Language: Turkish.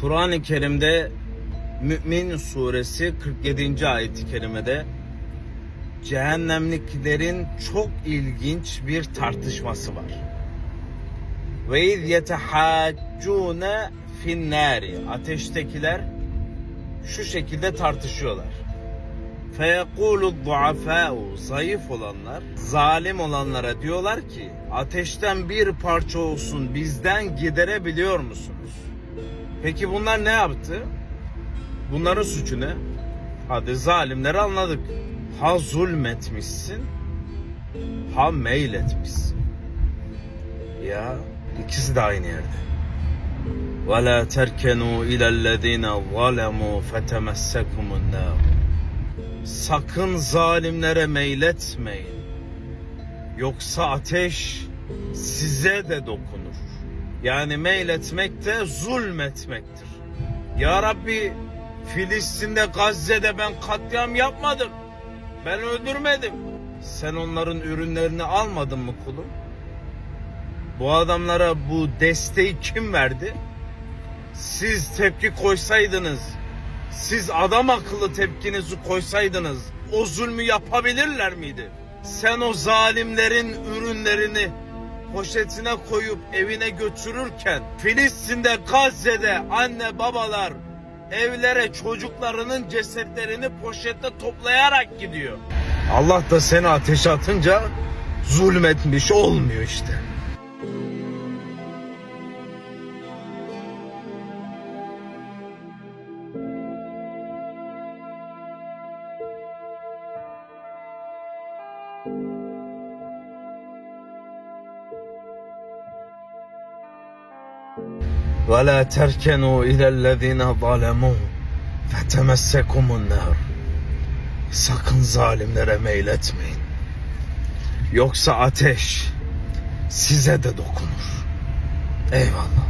Kur'an-ı Kerim'de Mü'min suresi 47. ayeti kerimede cehennemliklerin çok ilginç bir tartışması var. Ve iz yetehaccune finnari ateştekiler şu şekilde tartışıyorlar. Feyekulu duafa'u zayıf olanlar zalim olanlara diyorlar ki ateşten bir parça olsun bizden giderebiliyor musunuz? Peki bunlar ne yaptı? Bunların suçu ne? Hadi zalimleri anladık. Ha zulmetmişsin, ha meyletmişsin. Ya ikisi de aynı yerde. وَلَا تَرْكَنُوا إِلَى الَّذ۪ينَ ظَلَمُوا فَتَمَسَّكُمُ النَّارُ Sakın zalimlere meyletmeyin. Yoksa ateş size de dokunur. Yani meyletmek de zulmetmektir. Ya Rabbi Filistin'de Gazze'de ben katliam yapmadım. Ben öldürmedim. Sen onların ürünlerini almadın mı kulum? Bu adamlara bu desteği kim verdi? Siz tepki koysaydınız, siz adam akıllı tepkinizi koysaydınız o zulmü yapabilirler miydi? Sen o zalimlerin ürünlerini poşetine koyup evine götürürken Filistin'de Gazze'de anne babalar evlere çocuklarının cesetlerini poşette toplayarak gidiyor. Allah da seni ateşe atınca zulmetmiş olmuyor işte. ولا تركنوا إلى الذين ظلموا فتمسكم النار Sakın zalimlere meyletmeyin. Yoksa ateş size de dokunur. Eyvallah.